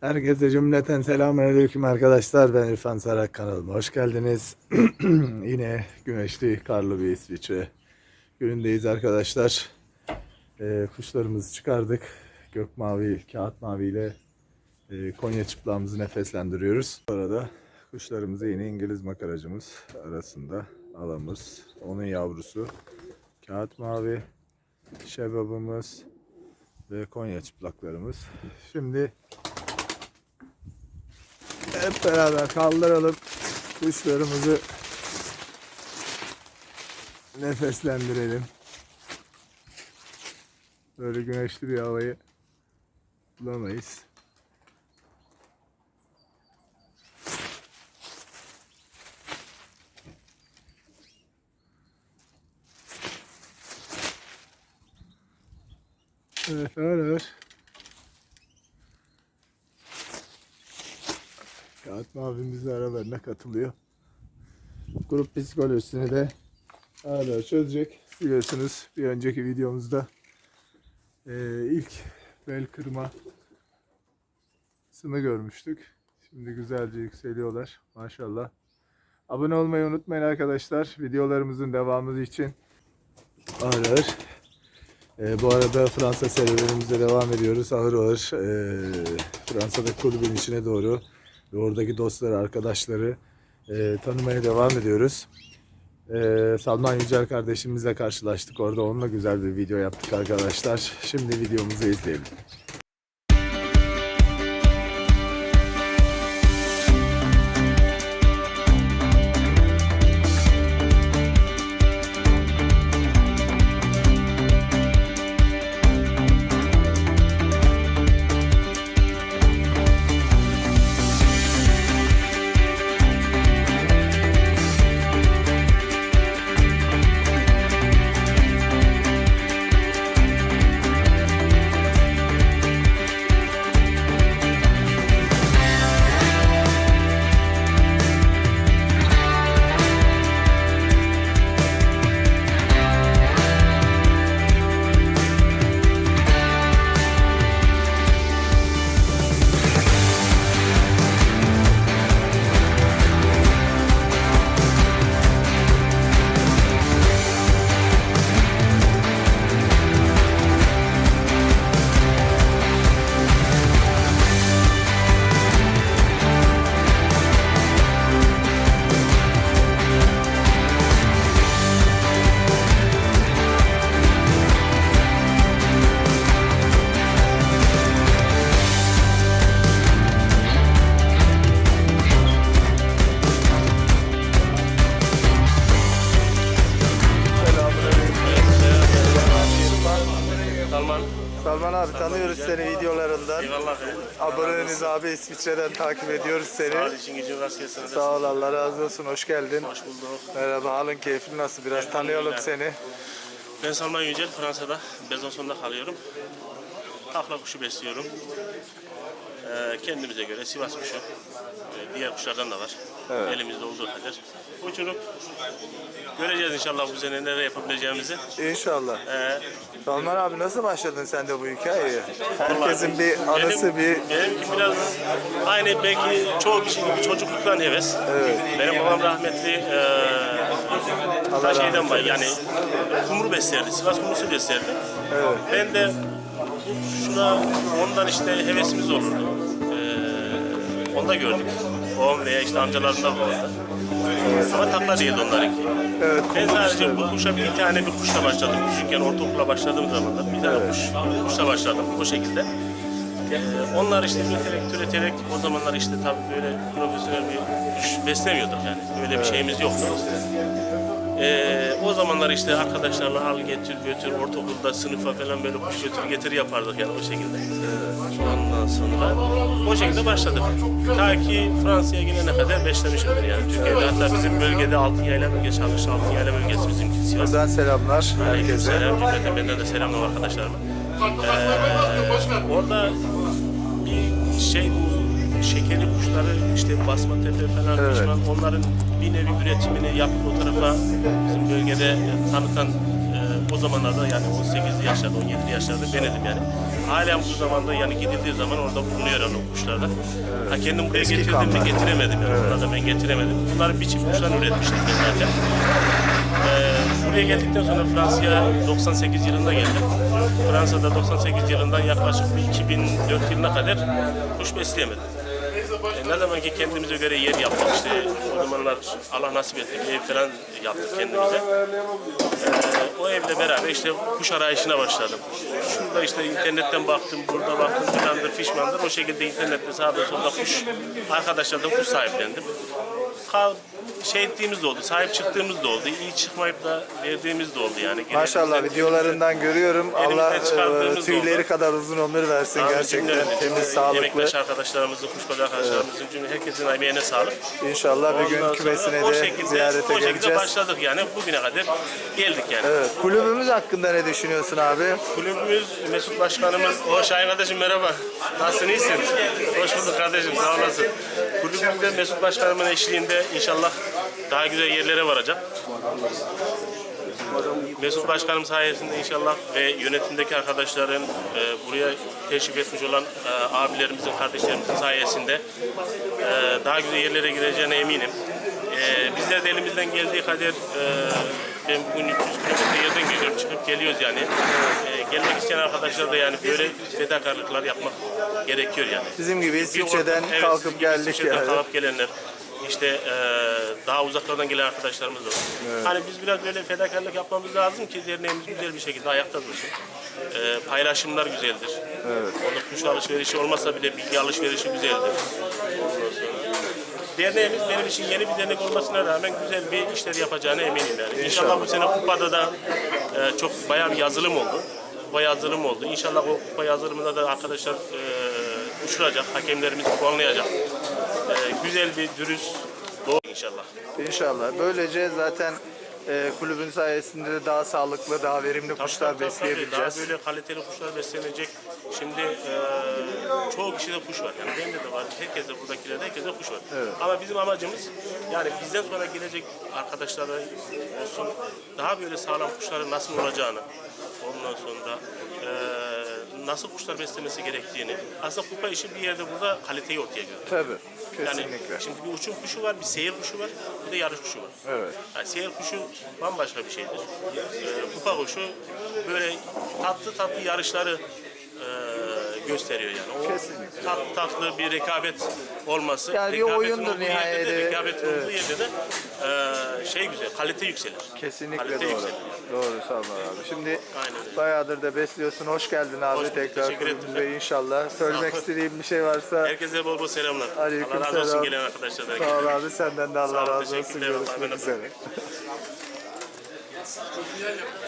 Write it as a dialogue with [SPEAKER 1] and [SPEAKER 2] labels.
[SPEAKER 1] Herkese cümleten selamünaleyküm arkadaşlar. Ben İrfan Sarak kanalıma hoş geldiniz. Yine güneşli, karlı bir İsviçre günündeyiz arkadaşlar. Ee, kuşlarımızı çıkardık. Gök mavi, kağıt mavi ile e, Konya çıplağımızı nefeslendiriyoruz. Bu arada kuşlarımızı yine İngiliz makaracımız arasında alamız. Onun yavrusu kağıt mavi, şebabımız ve Konya çıplaklarımız. Şimdi hep beraber kaldıralım kuşlarımızı nefeslendirelim. Böyle güneşli bir havayı bulamayız. Evet, ağır Kağıt abimiz de aralarına katılıyor. Grup psikolojisini de hala çözecek. Biliyorsunuz bir önceki videomuzda eee, ilk bel kırma sını görmüştük. Şimdi güzelce yükseliyorlar. Maşallah. Abone olmayı unutmayın arkadaşlar. Videolarımızın devamı için. Ağır ağır. Eee, bu arada Fransa serüvenimize devam ediyoruz. Ağır ağır eee Fransa'da kulübün içine doğru ve oradaki dostları, arkadaşları e, tanımaya devam ediyoruz. E, Salman Yücel kardeşimizle karşılaştık. Orada onunla güzel bir video yaptık arkadaşlar. Şimdi videomuzu izleyelim. Tanıyoruz seni videolarından.
[SPEAKER 2] Eyvallah.
[SPEAKER 1] Aboneniz abi İsviçre'den takip ediyoruz seni.
[SPEAKER 2] Gücün rast gelsin.
[SPEAKER 1] Sağ ol Allah razı olsun. Hoş geldin.
[SPEAKER 2] Hoş bulduk.
[SPEAKER 1] Merhaba halın keyfin nasıl? Biraz tanıyalım seni.
[SPEAKER 2] Ben Salman Yücel, Fransa'da, Besançon'da kalıyorum. Takla kuşu besliyorum. Ee, kendimize göre Sivas kuşu. Ee, diğer kuşlardan da var. Elimizde olduğu kadar. Uçurup göreceğiz inşallah bu sene neler yapabileceğimizi.
[SPEAKER 1] İnşallah.
[SPEAKER 2] Ee,
[SPEAKER 1] Salman abi nasıl başladın sen de bu hikayeye? Herkesin bir anısı bir
[SPEAKER 2] Benimki biraz aynı belki çoğu kişi gibi çocukluktan heves. Benim babam rahmetli e, ta şeyden var yani kumru beslerdi. Sivas kumrusu beslerdi. Ben de şuna ondan işte hevesimiz olurdu. E, onda gördük. Babam veya işte amcalarım da vardı. Ama takla değildi onlarınki.
[SPEAKER 1] Evet,
[SPEAKER 2] Ben sadece bu kuşa bir tane bir kuşla başladım. Küçükken ortaokula başladığım zamanlar bir tane kuş, kuşla başladım o şekilde. Ee, onlar işte üreterek, türeterek o zamanlar işte tabii böyle profesyonel bir kuş beslemiyorduk yani. Öyle bir şeyimiz yoktu. Ee, o zamanlar işte arkadaşlarla al getir götür ortaokulda sınıfa falan böyle kuş götür getir yapardık yani o şekilde. Ondan sonra o şekilde başladık. Ta ki Fransa'ya gelene kadar beslemişimdir yani Türkiye'de. Hatta bizim bölgede Altın Yayla bölgesi, Çalış Altın Yayla bölgesi bizimki Sivas.
[SPEAKER 1] Buradan selamlar herkese.
[SPEAKER 2] Aleykümselam. Cümleten benden de selamlar arkadaşlarıma. Ee, orada bir şey bu şekerli kuşları işte basma tepe falan
[SPEAKER 1] Evet.
[SPEAKER 2] pişman onların bir nevi üretimini yapıp o tarafa bizim bölgede tanıtan e, o zamanlarda yani 18 yaşlarda, 17 yaşlarda denedim yani. Halen bu zamanda yani gidildiği zaman orada bulunuyor yani o kuşlarda. Ha kendim buraya
[SPEAKER 1] Eski
[SPEAKER 2] getirdim
[SPEAKER 1] kanlar.
[SPEAKER 2] mi getiremedim yani. Bunları da ben getiremedim. Bunları bir çift kuştan üretmiştim ben zaten. Ee, buraya geldikten sonra Fransa'ya 98 yılında geldim. Fransa'da 98 yılından yaklaşık bir 2004 yılına kadar kuş besleyemedim. E, ne zaman ki kendimize göre yer yaptık işte o zamanlar Allah nasip etti ev falan yaptık kendimize. E, o evle beraber işte kuş arayışına başladım. Şurada işte internetten baktım, burada baktım filandır, fişmandır. O şekilde internette sağda solda kuş, arkadaşlardan kuş sahiplendim. Kal, şey ettiğimiz de oldu, sahip çıktığımız da oldu. iyi çıkmayıp da verdiğimiz de oldu yani.
[SPEAKER 1] Maşallah
[SPEAKER 2] Elimizden-
[SPEAKER 1] videolarından görüyorum.
[SPEAKER 2] Elimizden
[SPEAKER 1] Allah
[SPEAKER 2] çıkardığımız
[SPEAKER 1] e, tüyleri
[SPEAKER 2] oldu.
[SPEAKER 1] kadar uzun ömür versin
[SPEAKER 2] Abi
[SPEAKER 1] gerçekten.
[SPEAKER 2] cümlemize,
[SPEAKER 1] Temiz, sağlıklı.
[SPEAKER 2] Emektaş arkadaşlarımızın, kuşbaz arkadaşlarımızın cümle herkesin emeğine sağlık.
[SPEAKER 1] İnşallah bir
[SPEAKER 2] Ondan
[SPEAKER 1] gün
[SPEAKER 2] sonra
[SPEAKER 1] kümesine
[SPEAKER 2] o
[SPEAKER 1] de
[SPEAKER 2] şekilde,
[SPEAKER 1] ziyarete
[SPEAKER 2] o şekilde
[SPEAKER 1] geleceğiz.
[SPEAKER 2] başladık yani bugüne kadar geldik yani.
[SPEAKER 1] Evet, kulübümüz hakkında ne düşünüyorsun abi?
[SPEAKER 2] Kulübümüz Mesut Başkanımız, o Şahin kardeşim merhaba. Nasılsın iyisin? Hoş bulduk kardeşim sağ olasın. Kulübümüzde Mesut Başkanımın eşliğinde inşallah daha güzel yerlere varacak. Mesut Başkanım sayesinde inşallah ve yönetimdeki arkadaşların e, buraya teşrif etmiş olan e, abilerimizin, kardeşlerimizin sayesinde e, daha güzel yerlere gireceğine eminim. E, bizler de elimizden geldiği kadar e, ben bugün 300 kilometre yerden geliyorum, çıkıp geliyoruz yani. E, gelmek isteyen arkadaşlar da yani böyle fedakarlıklar yapmak gerekiyor yani.
[SPEAKER 1] Bizim gibi İsviçre'den
[SPEAKER 2] evet,
[SPEAKER 1] kalkıp geldik
[SPEAKER 2] İsviçre'den
[SPEAKER 1] yani.
[SPEAKER 2] kalkıp gelenler işte e, daha uzaklardan gelen arkadaşlarımız da var. Hani biz biraz böyle fedakarlık yapmamız lazım ki derneğimiz güzel bir şekilde ayakta dursun. E, paylaşımlar güzeldir. Evet. Orada kuş alışverişi olmasa bile bilgi alışverişi güzeldir. Derneğimiz benim için yeni bir dernek olmasına rağmen güzel bir işler yapacağına eminim yani. İnşallah, bu sene kupada da e, çok bayağı bir yazılım oldu. Kupa yazılım oldu. İnşallah o kupa yazılımında da arkadaşlar e, uçuracak, hakemlerimiz puanlayacak. E, güzel bir dürüst doğru inşallah.
[SPEAKER 1] İnşallah. Böylece zaten e, kulübün sayesinde de daha sağlıklı, daha verimli kuşlar
[SPEAKER 2] Tabii, tabii,
[SPEAKER 1] besleyebileceğiz.
[SPEAKER 2] Daha böyle kaliteli kuşlar beslenecek. Şimdi e, çoğu kişide kuş var. Yani bende de var. Herkeste buradakilerde herkeste kuş var. Ama bizim amacımız yani bizden sonra gelecek arkadaşlara olsun daha böyle sağlam kuşların nasıl olacağını ondan sonra e, nasıl kuşlar beslemesi gerektiğini aslında kupa işi bir yerde burada kaliteyi ortaya görüyor.
[SPEAKER 1] Tabii.
[SPEAKER 2] Yani
[SPEAKER 1] Kesinlikle.
[SPEAKER 2] şimdi bir uçum kuşu var, bir seyir kuşu var, bir de yarış kuşu var.
[SPEAKER 1] Evet.
[SPEAKER 2] Yani seyir kuşu bambaşka bir şeydir. Ee, kupa kuşu böyle tatlı tatlı yarışları e, gösteriyor yani. O
[SPEAKER 1] Kesinlikle.
[SPEAKER 2] tatlı tatlı bir rekabet olması.
[SPEAKER 1] Yani bir
[SPEAKER 2] rekabetin
[SPEAKER 1] oyundur
[SPEAKER 2] olduğu yerde de,
[SPEAKER 1] nihayede,
[SPEAKER 2] Rekabetin
[SPEAKER 1] evet.
[SPEAKER 2] olduğu yerde de e, şey güzel, kalite yükselir.
[SPEAKER 1] Kesinlikle
[SPEAKER 2] kalite
[SPEAKER 1] doğru.
[SPEAKER 2] yükselir.
[SPEAKER 1] Doğru sağ ol abi. Şimdi bayağıdır da besliyorsun. Hoş geldin abi
[SPEAKER 2] bulduk,
[SPEAKER 1] tekrar
[SPEAKER 2] teşekkür ederim.
[SPEAKER 1] kulübümüze inşallah. Söylemek
[SPEAKER 2] ol.
[SPEAKER 1] istediğim bir şey varsa
[SPEAKER 2] Herkese bol bol selamlar.
[SPEAKER 1] Aleyküm
[SPEAKER 2] Allah razı olsun
[SPEAKER 1] selam.
[SPEAKER 2] gelen arkadaşlardan.
[SPEAKER 1] sağ ol abi. Senden de Allah
[SPEAKER 2] ol,
[SPEAKER 1] razı olsun.
[SPEAKER 2] teşekkürler.
[SPEAKER 1] Görüşmek
[SPEAKER 2] Allah'a emanet olun.
[SPEAKER 1] üzere.